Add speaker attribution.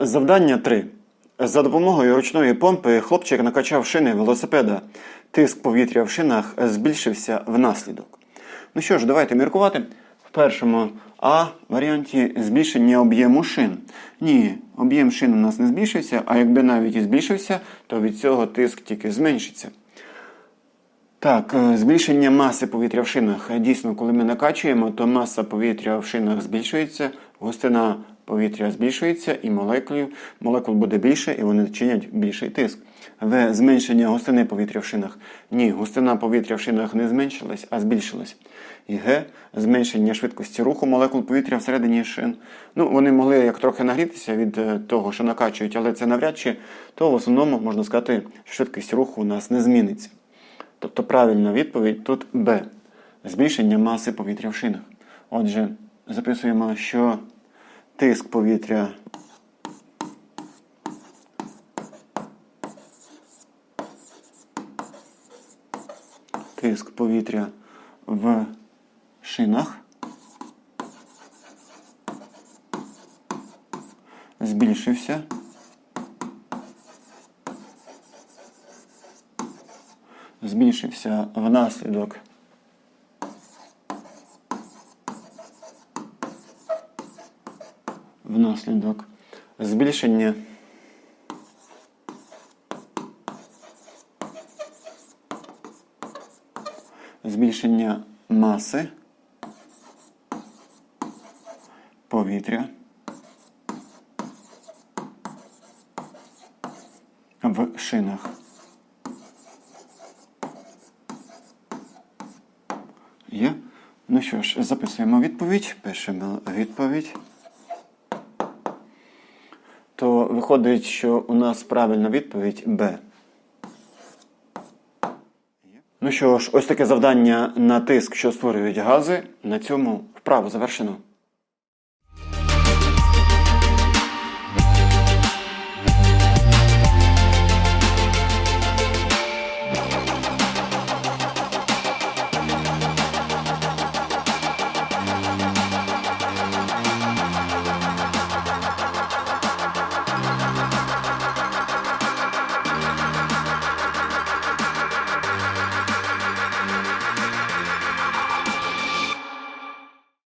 Speaker 1: Завдання 3. За допомогою ручної помпи хлопчик накачав шини велосипеда. Тиск повітря в шинах збільшився внаслідок. Ну що ж, давайте міркувати. В першому А варіанті збільшення об'єму шин. Ні, об'єм шин у нас не збільшився, а якби навіть і збільшився, то від цього тиск тільки зменшиться. Так, е, збільшення маси повітря в шинах. Дійсно, коли ми накачуємо, то маса повітря в шинах збільшується, густина повітря збільшується, і молекул, молекул буде більше, і вони чинять більший тиск. В зменшення густини повітря в шинах. Ні, густина повітря в шинах не зменшилась, а збільшилась. І Г зменшення швидкості руху молекул повітря всередині шин. Ну, вони могли як трохи нагрітися від е, того, що накачують, але це навряд чи, то в основному можна сказати, що швидкість руху у нас не зміниться. Тобто правильна відповідь тут Б. Збільшення маси повітря в шинах. Отже, записуємо, що тиск повітря тиск повітря в шинах збільшився. збільшився внаслідок внаслідок збільшення збільшення маси повітря в шинах. Є. Ну що ж, записуємо відповідь. Пишемо відповідь. Виходить, що у нас правильна відповідь Б. Ну що ж, ось таке завдання на тиск, що створюють гази. На цьому вправо завершено.